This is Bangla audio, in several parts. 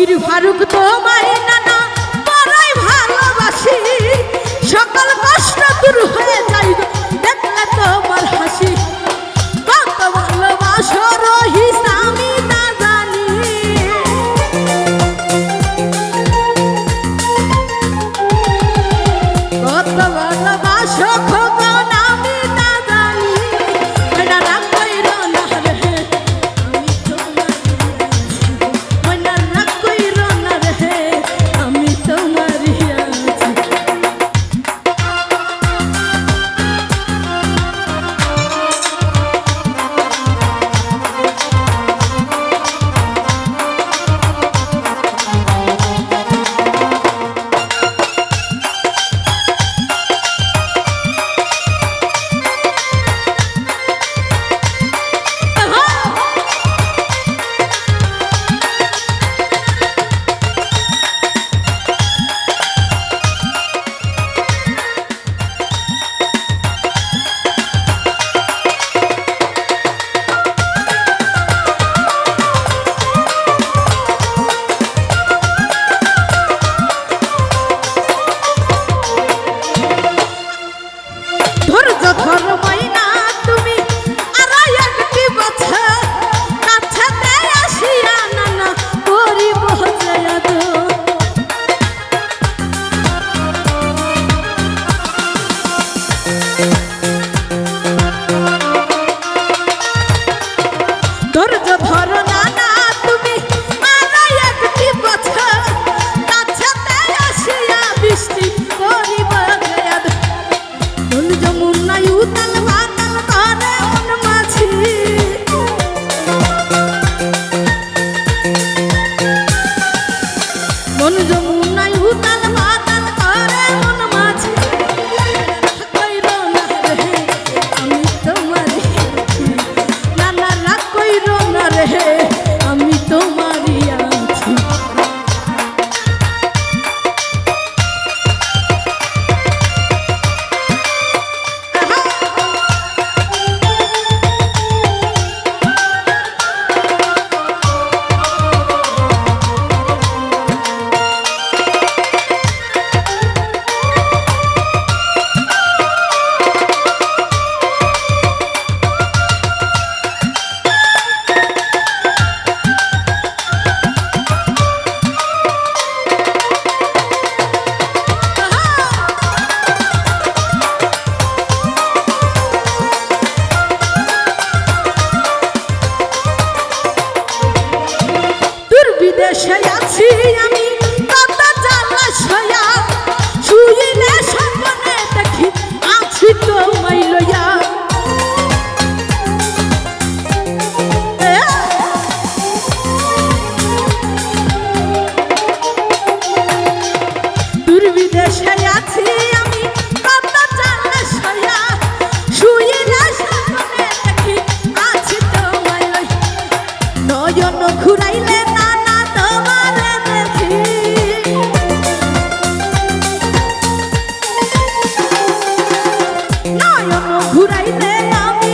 ফকির ফারুক তো মাই নানা বড়াই ভালোবাসি। সকল কষ্ট দূর হয়ে যাইবে। ঘুরাইলে আমি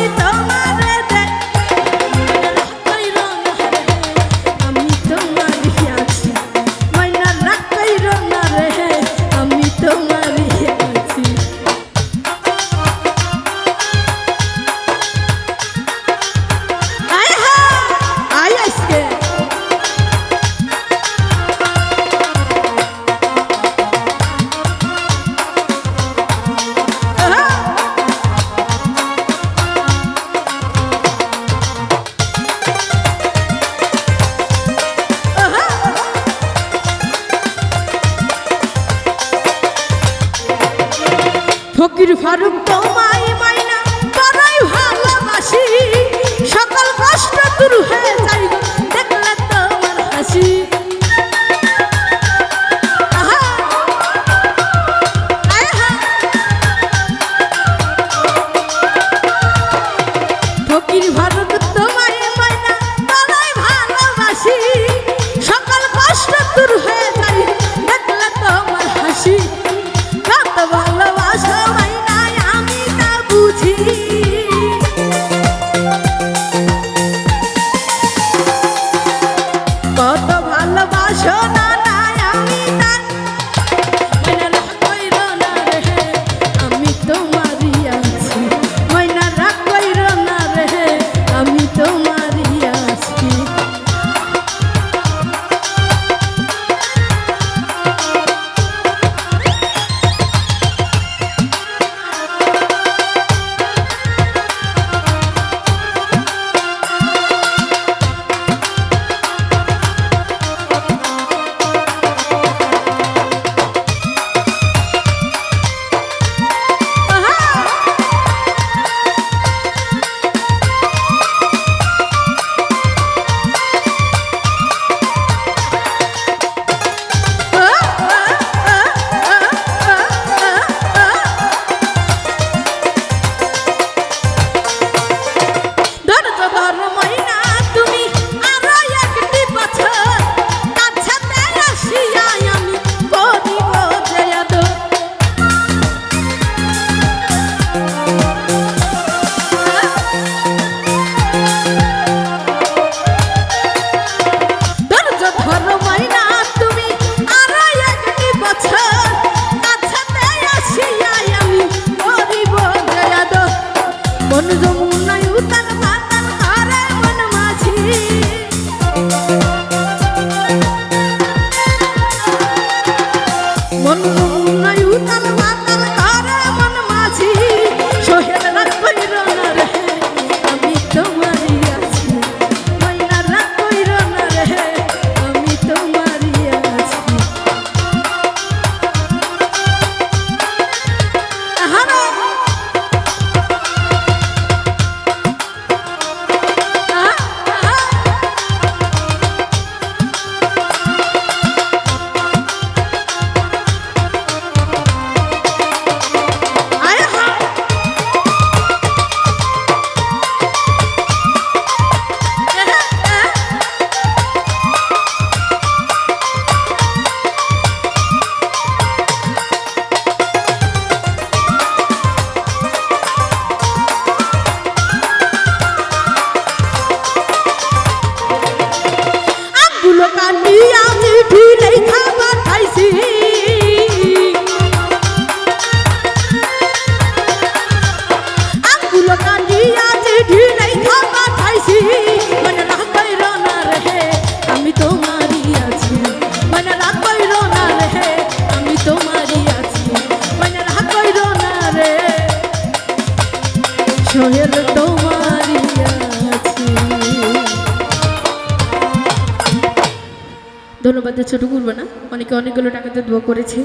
ধন্যবাদ ছোট করব না। অনেকে অনেকগুলো টাকাতে দোয়া করেছে।